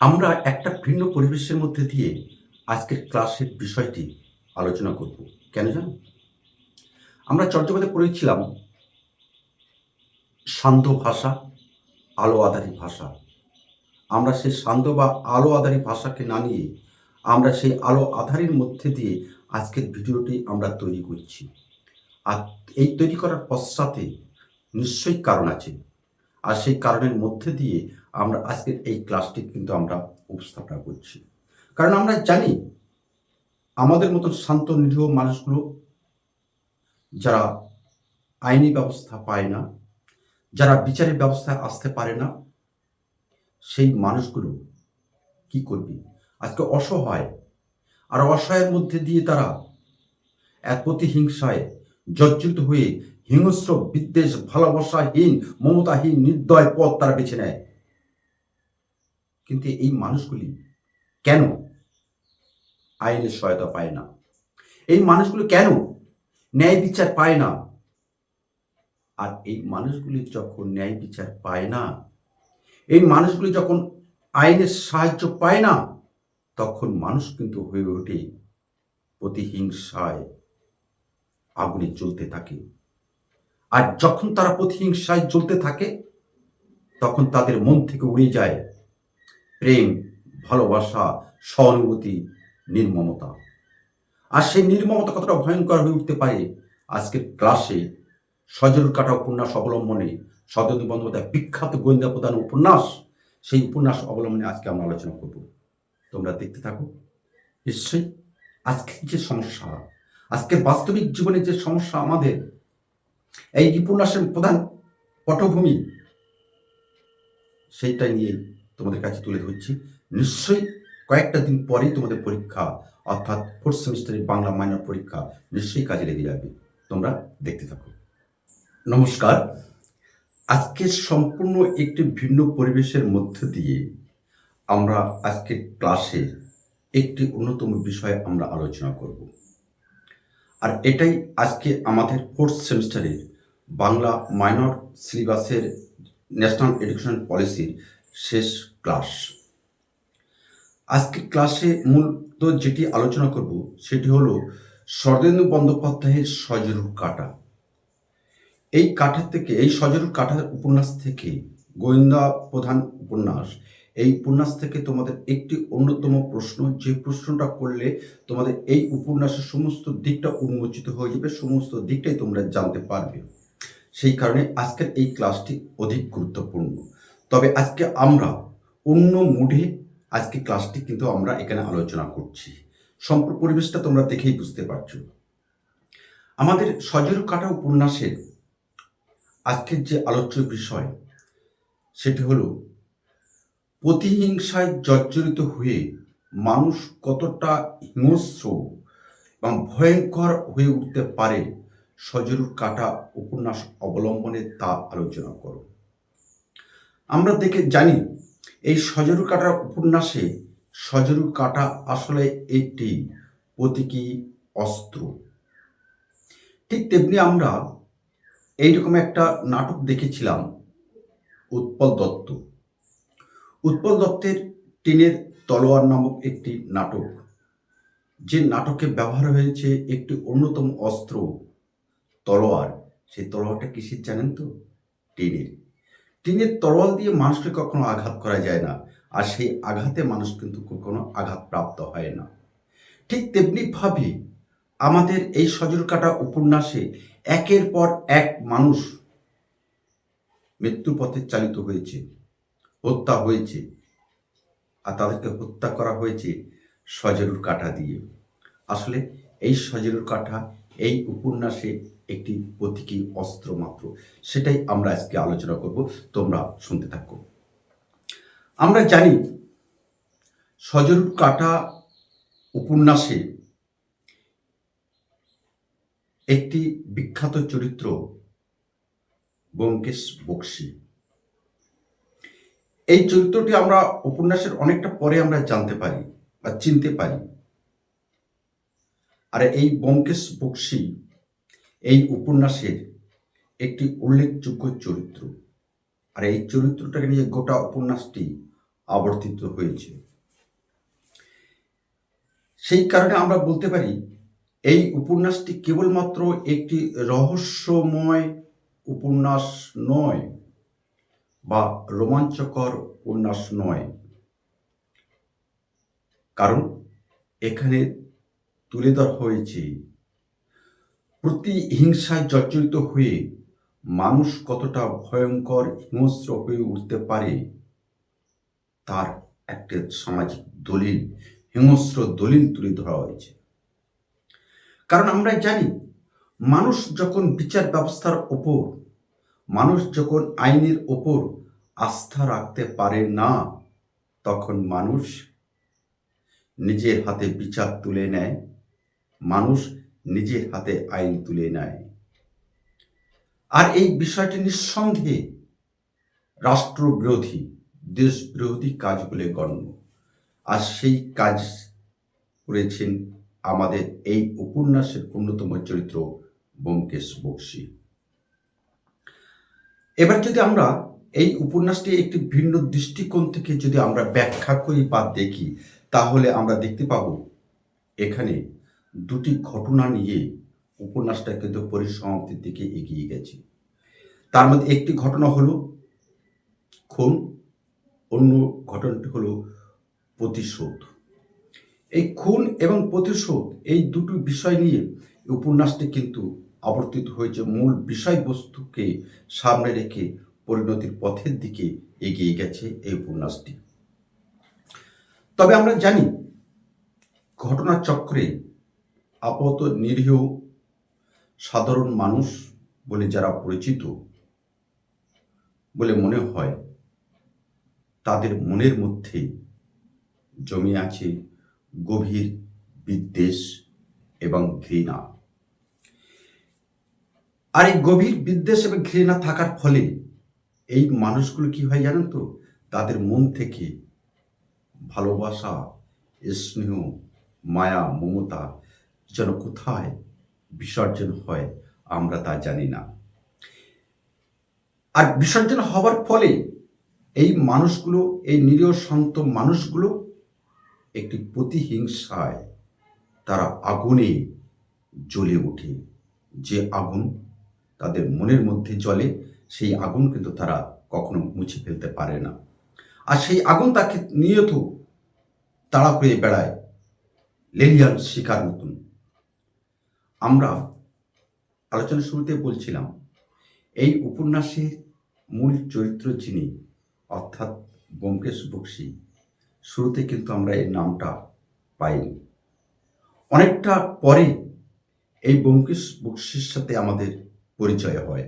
আমরা একটা ভিন্ন পরিবেশের মধ্যে দিয়ে আজকের ক্লাসের বিষয়টি আলোচনা করব। কেন জানো? আমরা চর্যাপদে পড়েছিলাম শান্ত ভাষা, আলো আধারী ভাষা। আমরা সেই শান্ত বা আলো আধারী ভাষাকে না নিয়ে আমরা সেই আলো আধারের মধ্যে দিয়ে আজকের ভিডিওটি আমরা তৈরি করছি। আর এই তৈরি করার পশ্চাতে নিশ্চয়ই কারণ আছে। আর সেই কারণের মধ্যে দিয়ে আমরা আজকের এই ক্লাসটি কিন্তু আমরা উপস্থাপনা করছি। কারণ আমরা জানি আমাদের মতন শান্ত, নিরীহ মানুষগুলো যারা আইনি ব্যবস্থা পায় না, যারা বিচারের ব্যবস্থায় আসতে পারে না, সেই মানুষগুলো কি করবে? আজকে অসহায়। আর অসহায়ের মধ্যে দিয়ে তারা এক প্রতিহিংসায় জর্জরিত হয়ে হিংস্র, বিদ্বেষ, ভালোবাসাহীন, মমতাহীন, নির্দয় পথ তারা বেছে নেয়। কিন্তু এই মানুষগুলি কেন আইনের সহায়তা পায় না? এই মানুষগুলো কেন ন্যায় বিচার পায় না? আর এই মানুষগুলি যখন ন্যায় বিচার পায় না, এই মানুষগুলি যখন আইনের সাহায্য পায় না, তখন মানুষ কিন্তু হয়ে ওঠে প্রতিহিংসায় আগুনে চলতে থাকে। আর যখন তারা প্রতিহিংসায় জ্বলতে থাকে, তখন তাদের মন থেকে উড়ে যায় প্রেম, ভালোবাসা, সহানুভূতি, নির্মমতা। আর সেই নির্মমতা কতটা ভয়ঙ্কর হয়ে উঠতে পারে, আজকের ক্লাসে সজল কাটা উপন্যাস অবলম্বনে সদনী বন্দ্যোপাধ্যায় বিখ্যাত গোয়েন্দা প্রধান উপন্যাস, সেই উপন্যাস অবলম্বনে আজকে আমরা আলোচনা করব। তোমরা দেখতে থাকো। নিশ্চয়ই আজকের যে সমস্যা, আজকের বাস্তবিক জীবনে যে সমস্যা আমাদের এই উপন্যাসের প্রধান পটভূমি সেইটা নিয়ে তোমাদের কাছে তুলে ধরছি। নিশ্চয়ই কয়েকটা দিন পরেই তোমাদের পরীক্ষা, অর্থাৎ ফোর্থ সেমিস্টারের বাংলা মাইনর পরীক্ষা নিশ্চয়ই কাজে লেগে যাবে। তোমরা দেখতে থাকো। নমস্কার। আজকে সম্পূর্ণ একটি ভিন্ন পরিবেশের মধ্যে দিয়ে আমরা আজকে ক্লাসে একটি অন্যতম বিষয়ে আমরা আলোচনা করব। আর এটাই আজকে আমাদের ফোর্থ সেমিস্টারের বাংলা মাইনর সিলেবাসের ন্যাশনাল এডুকেশন পলিসির শেষ ক্লাস আজকের ক্লাসে মূলত যেটি আলোচনা করব সেটি হলো শরদেন্দু বন্দ্যোপাধ্যায়ের সজরুর কাটা। এই কাঠা থেকে, এই সজরুর কাঠার উপন্যাস থেকে গোয়েন্দা প্রধান উপন্যাস এই উপন্যাস থেকে তোমাদের একটি অন্যতম প্রশ্ন। যে প্রশ্নটা করলে তোমাদের এই উপন্যাসের সমস্ত দিকটা উন্মোচিত হয়ে যাবে, সমস্ত দিকটাই তোমরা জানতে পারবে। সেই কারণে আজকের এই ক্লাসটি অধিক গুরুত্বপূর্ণ। তবে আজকে আমরা অন্য মুডে আজকে ক্লাসটি কিন্তু আমরা এখানে আলোচনা করছি। সম্পূর্ণ পরিবেশটা তোমরা দেখেই বুঝতে পারছ। আমাদের সজরু কাটা উপন্যাসের আজকের যে আলোচ্য বিষয়, সেটি হলো প্রতিহিংসায় জর্জরিত হয়ে মানুষ কতটা হিংস্র এবং ভয়ঙ্কর হয়ে উঠতে পারে, সজরুর কাটা উপন্যাস অবলম্বনে তা আলোচনা করো। আমরা দেখে জানি, এই সজরু কাটার উপন্যাসে সজরু কাটা আসলে একটি প্রতীকী অস্ত্র। ঠিক তেমনি আমরা এইরকম একটা নাটক দেখেছিলাম, উৎপল দত্ত। উৎপল দত্তের টিনের তলোয়ার নামক একটি নাটক। যে নাটকে ব্যবহার হয়েছে একটি অন্যতম অস্ত্র, তলোয়ার। সেই তলোয়ারটা কিসের জানেন তো? টিনের। টিনের তলোয়ার দিয়ে মানুষকে কখনো আঘাত করা যায় না, আর সেই আঘাতে মানুষ কিন্তু কখনো আঘাত প্রাপ্ত হয় না। ঠিক তেমনিভাবে আমাদের এই সজর কাটা উপন্যাসে একের পর এক মানুষ মৃত্যু পথে চালিত হয়েছে। হত্যা হয়েছে আর তাদেরকে হত্যা করা হয়েছে সজরুর কাঠা দিয়ে। আসলে এই সজরুর কাঠা এই উপন্যাসে একটি প্রতীকী অস্ত্র মাত্র। সেটাই আমরা আজকে আলোচনা করব, তোমরা শুনতে থাকো। আমরা জানি সজরুর কাটা উপন্যাসে একটি বিখ্যাত চরিত্র ব্যোমকেশ বক্সী। এই চরিত্রটি আমরা উপন্যাসের অনেকটা পরে আমরা জানতে পারি বা চিনতে পারি। আর এই ব্যোমকেশ বক্সী এই উপন্যাসের একটি উল্লেখযোগ্য চরিত্র। আর এই চরিত্রটাকে নিয়ে গোটা উপন্যাসটি আবর্তিত হয়েছে। সেই কারণে আমরা বলতে পারি, এই উপন্যাসটি কেবলমাত্র একটি রহস্যময় উপন্যাস নয় বা রোমাঞ্চকর উপন্যাস নয়। কারণ এখানে তুলে ধরা হয়েছে, প্রতি প্রতিহিংসায় জর্জরিত হয়ে মানুষ কতটা ভয়ঙ্কর, হিংস্র হয়ে উঠতে পারে, তার একটা সামাজিক দলিল, হিংস্র দলিল তুলে ধরা হয়েছে। কারণ আমরা জানি, মানুষ যখন বিচার ব্যবস্থার ওপর মানুষ যখন আইনের ওপর আস্থা রাখতে পারে না, তখন মানুষ নিজের হাতে বিচার তুলে নেয়। মানুষ নিজের হাতে আইন তুলে নেয়। আর এই বিষয়টি নিঃসন্দেহে রাষ্ট্রবিরোধী, দেশবিরোধী কাজ বলে গণ্য। আর সেই কাজ করেছেন আমাদের এই উপন্যাসের অন্যতম চরিত্র ব্যোমকেশ বক্সী। এবার যদি আমরা এই উপন্যাসটি একটি ভিন্ন দৃষ্টিকোণ থেকে যদি আমরা ব্যাখ্যা করি বা দেখি, তাহলে আমরা দেখতে পাব এখানে দুটি ঘটনা নিয়ে উপন্যাসটা কিন্তু পরিসমাপ্তির দিকে এগিয়ে গেছে। তার মধ্যে একটি ঘটনা হলো, খুন, অন্য ঘটনাটি হলো প্রতিশোধ। এই খুন এবং প্রতিশোধ এই দুটো বিষয় নিয়ে উপন্যাসটি কিন্তু আবর্তিত হয়েছে মূল বিষয়বস্তুকে সামনে রেখে পরিণতির পথের দিকে এগিয়ে গেছে এই উপন্যাসটি। তবে আমরা জানি ঘটনাচক্রে আপাতত নিরীহ সাধারণ মানুষ বলে যারা পরিচিত বলে মনে হয়, তাদের মনের মধ্যে জমে আছে গভীর বিদ্বেষ এবং ঘৃণা। আর এই গভীর বিদ্বেষ এবং ঘৃণা থাকার ফলে এই মানুষগুলো কি হয় জানেন তো? তাদের মন থেকে ভালোবাসা, স্নেহ, মায়া, মমতা যেন কোথায় বিসর্জন হয় আমরা তা জানি না। আর বিসর্জন হওয়ার ফলে এই মানুষগুলো, এই নিরীহ শান্ত মানুষগুলো একটি প্রতিহিংসায় তারা আগুনে জ্বলে ওঠে। যে আগুন তাদের মনের মধ্যে জ্বলে সেই আগুন কিন্তু তারা কখনো মুছে ফেলতে পারে না। আর সেই আগুন তাকে নিয়ত তাড়া করে বেড়ায় লেলিয়ান শিকার মতন আমরা আলোচনা শুরুতে বলছিলাম, এই উপন্যাসের মূল চরিত্র যিনি, অর্থাৎ ব্যোমকেশ বক্সী, শুরুতে কিন্তু আমরা এর নামটা পাইনি। অনেকটা পরে এই ব্যোমকেশ বক্সির সাথে আমাদের পরিচয় হয়।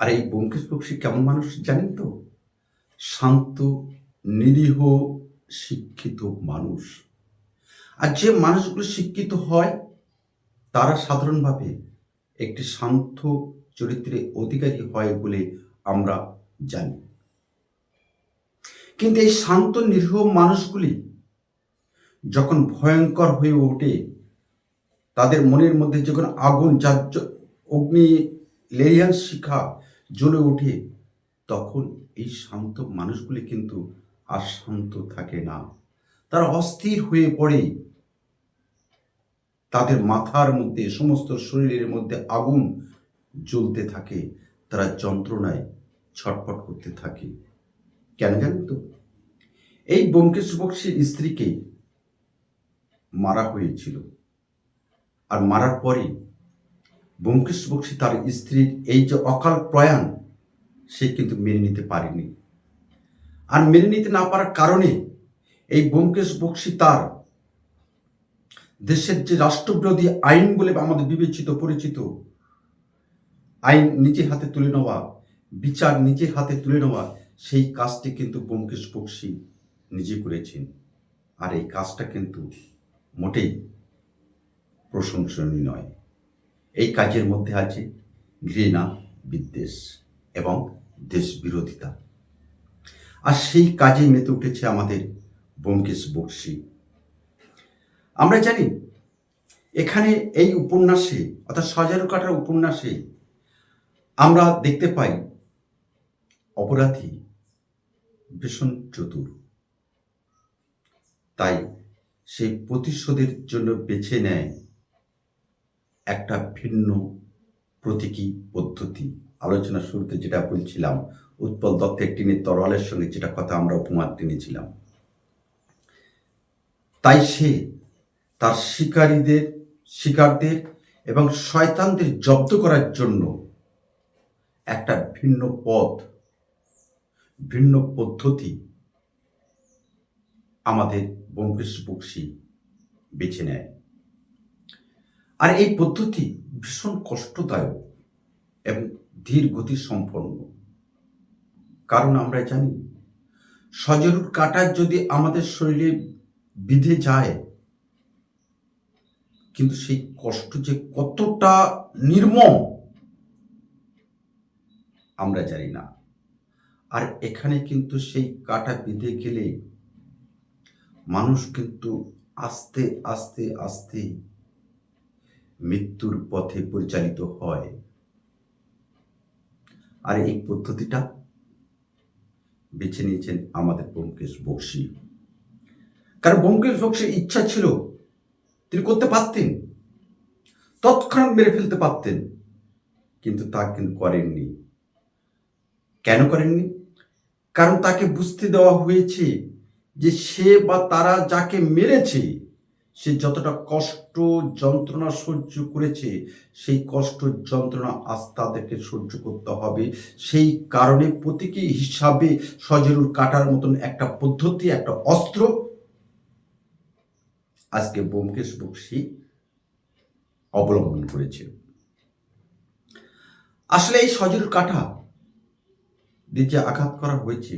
আর এই ব্যোমকেশ বক্সী কেমন মানুষ জানেন তো? শান্ত, নিরীহ, শিক্ষিত মানুষ। আর যে মানুষগুলো শিক্ষিত হয়, তারা সাধারণভাবে একটি শান্ত চরিত্রে অধিকারী হয় বলে আমরা জানি। কিন্তু এই শান্ত, নিরীহ মানুষগুলি যখন ভয়ঙ্কর হয়ে ওঠে, তাদের মনের মধ্যে যখন আগুন অগ্নি লেরিয়ান শিখা জ্বলে ওঠে। তখন এই শান্ত মানুষগুলি কিন্তু আর শান্ত থাকে না। তারা অস্থির হয়ে পড়ে। তাদের মাথার মধ্যে, সমস্ত শরীরের মধ্যে আগুন জ্বলতে থাকে। তারা যন্ত্রণায় ছটফট করতে থাকে। কেন জানেন তো? এই ব্যোমকেশ বক্সির স্ত্রীকে মারা হয়েছিল। আর মারার পরে ব্যোমকেশ বক্সি তার স্ত্রীর এই যে অকাল প্রয়াণ, সে কিন্তু মেনে নিতে পারেনি। আর মেনে নিতে না পারার কারণে এই ব্যোমকেশ বক্সি তার দেশের যে রাষ্ট্রবিরোধী আইন বলে আমাদের বিবেচিত, পরিচিত, আইন নিজের হাতে তুলে নেওয়া, বিচার নিজের হাতে তুলে নেওয়া, সেই কাজটি কিন্তু ব্যোমকেশ বক্সি নিজে করেছেন। আর এই কাজটা কিন্তু মোটেই প্রশংসনীয় নয়। এই কাজের মধ্যে আছে ঘৃণা, বিদ্বেষ এবং দেশ বিরোধিতা আর সেই কাজে মেতে উঠেছে আমাদের ব্যোমকেশ বক্সি। আমরা জানি, এখানে এই উপন্যাসে অর্থাৎ সজারু কাটার উপন্যাসে আমরা দেখতে পাই অপরাধী ভীষণ চতুর। তাই সেই প্রতিশোধের জন্য বেছে নেয় একটা ভিন্ন প্রতীকী পদ্ধতি। আলোচনা শুরুতে যেটা বলছিলাম, উৎপল দত্তের টিনের তরোয়ালের সঙ্গে যেটা কথা আমরা উপমা টেনেছিলাম। তাই সে তার শিকারীদের, শিকারদের এবং শয়তানদের জব্দ করার জন্য একটা ভিন্ন পথ, ভিন্ন পদ্ধতি আমাদের ব্যোমকেশ বক্সি বেছে নেয়। আর এই পদ্ধতি ভীষণ কষ্টদায়ক এবং ধীর গতি সম্পন্ন। কারণ আমরা জানি, সজরুর কাটা যদি আমাদের শরীরে বিধে যায়, কিন্তু সেই কষ্ট যে কতটা নির্মম, আমরা জানি না। আর এখানে কিন্তু সেই কাটা বিঁধে গেলে মানুষ কিন্তু আস্তে আস্তে আস্তে মৃত্যুর পথে পরিচালিত হয়। আর এই পদ্ধতিটা বেছে নিয়েছেন আমাদের ব্যোমকেশ বক্সি। কারণ ব্যোমকেশ বক্সির ইচ্ছা ছিল, তিনি করতে পারতেন, তৎক্ষণাৎ মেরে ফেলতে পারতেন, কিন্তু তা কিন্তু করেননি। কেন করেননি? কারণ তাকে বুঝতে দেওয়া হয়েছে যে সে বা তারা যাকে মেরেছে সে যতটা কষ্ট, যন্ত্রণা সহ্য করেছে, সেই কষ্ট, যন্ত্রণা আজ তাদেরকে সহ্য করতে হবে। সেই কারণে প্রতীকী হিসাবে সজরুর কাটার মতন একটা পদ্ধতি, একটা অস্ত্র আজকে ব্যোমকেশ বক্সি অবলম্বন করেছে। আসলে এই সজরুর কাঠা দিয়ে আঘাত করা হয়েছে,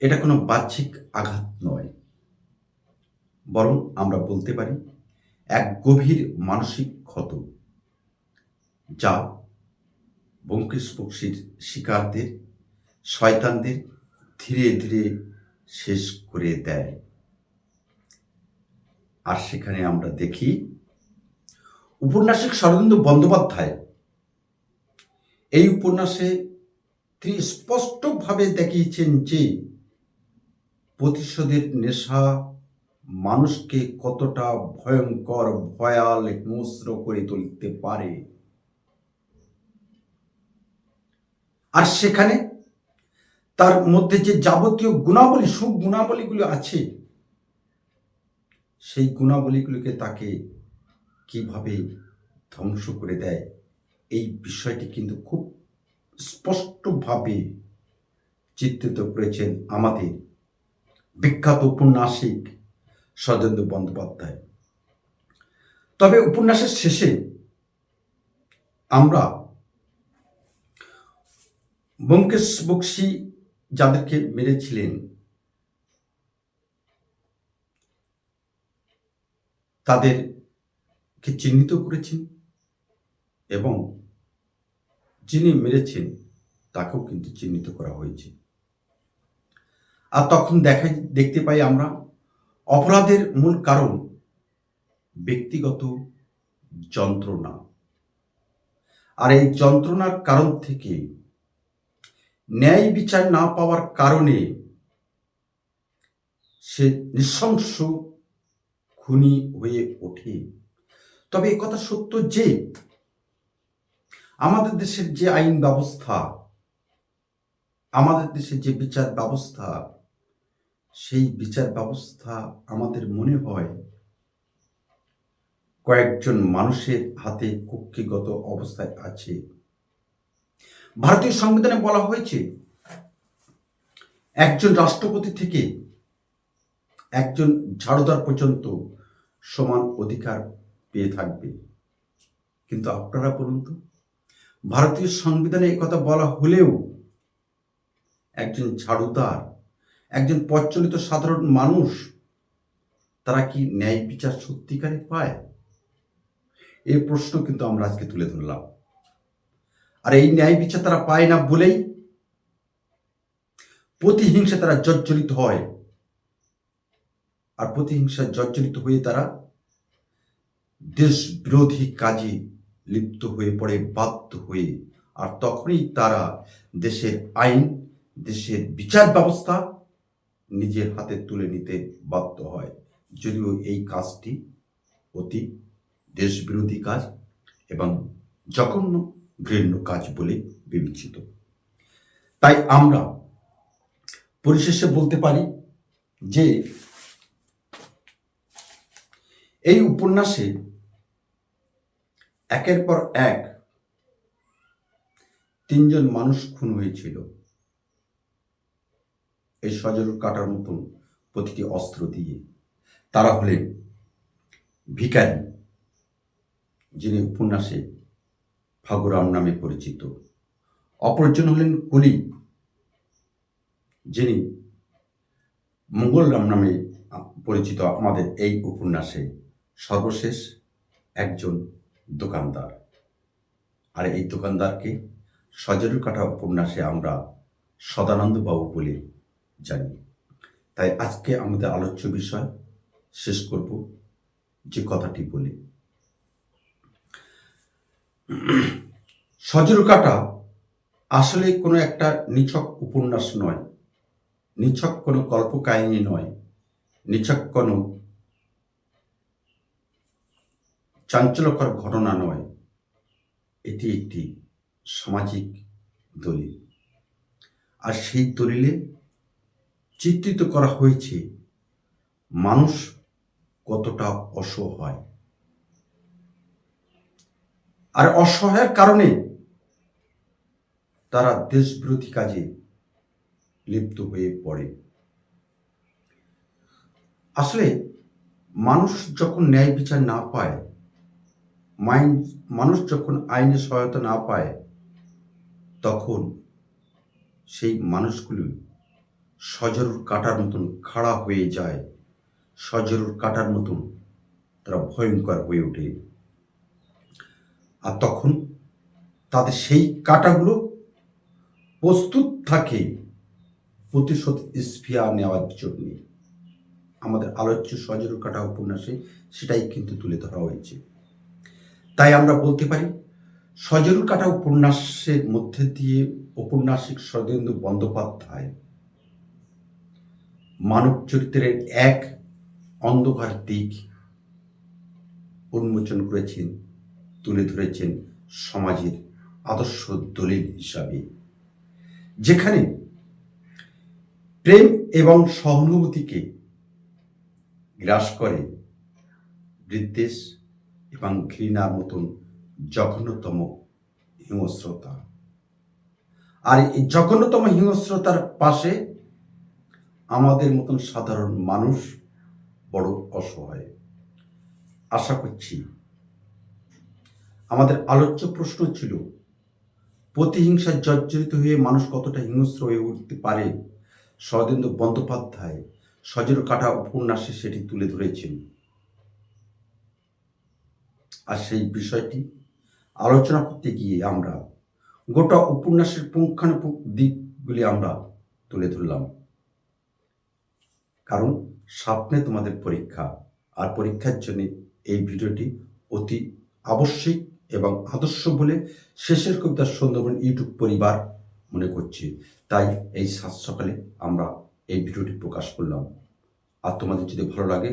এটা কোনো বাহ্যিক আঘাত নয়। বরং আমরা বলতে পারি, এক গভীর মানসিক ক্ষত, যা ব্যোমকেশ বক্সির শিকারদের, শয়তানদের ধীরে ধীরে শেষ করে দেয়। আর সেখানে আমরা দেখি, উপন্যাসিক শরদিন্দু বন্দ্যোপাধ্যায় এই উপন্যাসে তিনি স্পষ্টভাবে দেখিয়েছেন যে প্রতিশোধের নেশা মানুষকে কতটা ভয়ঙ্কর, ভয়াল, হিংস্র করে তুলতে পারে? আর সেখানে তার মধ্যে যে যাবতীয় গুণাবলী, সুগুণাবলীগুলো আছে, সেই গুণাবলীগুলোকে তাকে কীভাবে ধ্বংস করে দেয়? এই বিষয়টি কিন্তু খুব স্পষ্টভাবে চিত্রিত করেছেন আমাদের বিখ্যাত উপন্যাসিক সজেন্দ্র বন্দ্যোপাধ্যায়। তবে উপন্যাসের শেষে আমরা ব্যোমকেশ বক্সি যাদেরকে মেরেছিলেন, তাদেরকে চিহ্নিত করেছেন এবং যিনি মেরেছেন তাকেও কিন্তু চিহ্নিত করা হয়েছে। আর তখন দেখা দেখতে পাই আমরা অপরাধের মূল কারণ ব্যক্তিগত যন্ত্রণা। আর এই যন্ত্রণার কারণ থেকে ন্যায় বিচার না পাওয়ার কারণে সে নৃশংস খুনি হয়ে ওঠে। তবে কথা সত্য যে, আমাদের দেশের যে আইন ব্যবস্থা, আমাদের দেশের যে বিচার ব্যবস্থা সেই বিচার ব্যবস্থা আমাদের মনে হয় কয়েকজন মানুষের হাতে কক্ষিগত অবস্থায় আছে। ভারতীয় সংবিধানে বলা হয়েছে, একজন রাষ্ট্রপতি থেকে একজন ঝাড়ুদার পর্যন্ত সমান অধিকার পেয়ে থাকবে। কিন্তু আপনারা বলুন তো, ভারতীয় সংবিধানে কথা বলা হলেও একজন ঝাড়ুদার একজন প্রচলিত সাধারণ মানুষ, তারা কি ন্যায় বিচার সত্যিকারে পায়? এই প্রশ্ন কিন্তু আমরা আজকে তুলে ধরলাম। আর এই ন্যায় বিচার তারা পায় না বলেই প্রতিহিংসা তারা জর্জরিত হয়। আর প্রতিহিংসা জর্জরিত হয়ে তারা দেশ বিরোধী কাজে লিপ্ত হয়ে পড়ে, বাধ্য হয়ে। আর তখনই তারা দেশের আইন, দেশের বিচার ব্যবস্থা নিজের হাতে তুলে নিতে বাধ্য হয়। যদিও এই কাজটি অতি দেশবিরোধী কাজ এবং জঘন্য ঘৃণ্য কাজ বলে বিবেচিত। তাই আমরা পরিশেষে বলতে পারি যে এই উপন্যাসে একের পর এক তিনজন মানুষ খুন হয়েছিল। এই সজর কাটার মতন প্রতিটি অস্ত্র দিয়ে। তারা হলেন ভিকারি যিনি উপন্যাসে ফাগুরাম নামে পরিচিত। অপরজন হলেন কুলি, যিনি মঙ্গলরাম নামে পরিচিত আমাদের এই উপন্যাসে সর্বশেষ একজন দোকানদার। আর এই দোকানদারকে সজরুল কাটা উপন্যাসে আমরা সদানন্দবাবু বলে। জানি তাই আজকে আমাদের আলোচ্য বিষয় শেষ করব যে কথাটি বলে। সজর কাটা আসলে কোনো একটা নিছক উপন্যাস নয়, নিছক কোনো কল্পকাহিনী নয়, নিছক কোনো চাঞ্চল্যকর ঘটনা নয়। এটি একটি সামাজিক দলিল। আর সেই দলিলে চিত্রিত করা হয়েছে, মানুষ কতটা অসহায়। আর অসহায়ের কারণে তারা দেশবিরোধী কাজে লিপ্ত হয়ে পড়ে। আসলে মানুষ যখন ন্যায় বিচার না পায়, মাইন, মানুষ যখন আইনের সহায়তা না পায়, তখন সেই মানুষগুলি সজরুর কাটার মতন খাড়া হয়ে যায় সজরুর কাটার মতন তারা ভয়ঙ্কর হয়ে ওঠে। আর তখন তাদের সেই কাটাগুলো প্রস্তুত থাকে, প্রতিশোধ স্ফিয়া নেওয়ার জন্য। আমাদের আলোচ্য সজরুর কাটা উপন্যাসে সেটাই কিন্তু তুলে ধরা হয়েছে। তাই আমরা বলতে পারি সজরুর কাটা উপন্যাসের মধ্যে দিয়ে ঔপন্যাসিক সদেন্দু বন্দ্যোপাধ্যায় মানব চরিত্রের এক অন্ধকার দিক উন্মোচন করেছেন, তুলে ধরেছেন সমাজের আদর্শ দলিল হিসাবে। যেখানে প্রেম এবং সহানুভূতিকে গ্রাস করে বিদ্বেষ এবং ঘৃণার মতন জঘন্যতম হিংস্রতা। আর এই জঘন্যতম হিংস্রতার পাশে আমাদের মতন সাধারণ মানুষ বড় অসহায়। আশা করছি আমাদের আলোচ্য প্রশ্ন ছিল প্রতিহিংসার জর্জরিত হয়ে মানুষ কতটা হিংস্র হয়ে উঠতে পারে? শরদেন্দ্র বন্দ্যোপাধ্যায় সজর কাটা উপন্যাসে সেটি তুলে ধরেছেন। আর সেই বিষয়টি আলোচনা করতে গিয়ে আমরা গোটা উপন্যাসের পুঙ্খানুপুঙ্খ দিকগুলি আমরা তুলে ধরলাম। কারণ স্বপ্নে তোমাদের পরীক্ষা। আর পরীক্ষার জন্য এই ভিডিওটি অতি আবশ্যিক এবং আদর্শ বলে শেষের কবিতার সুন্দরবন ইউটিউব পরিবার মনে করছি। তাই এই সাত সকালে আমরা এই ভিডিওটি প্রকাশ করলাম। আর তোমাদের যদি ভালো লাগে,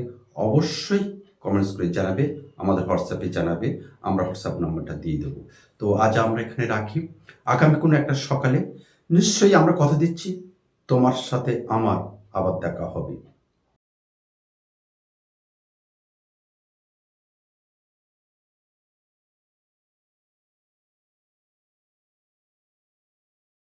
অবশ্যই কমেন্টস করে জানাবে, আমাদের হোয়াটসঅ্যাপে জানাবে, আমরা হোয়াটসঅ্যাপ নাম্বারটা দিয়ে দেবো। তো আজ আমরা এখানে রাখি। আগামী কোনো একটা সকালে নিশ্চয়ই আমরা কথা দিচ্ছি। তোমার সাথে আমার আবার দেখা হবে।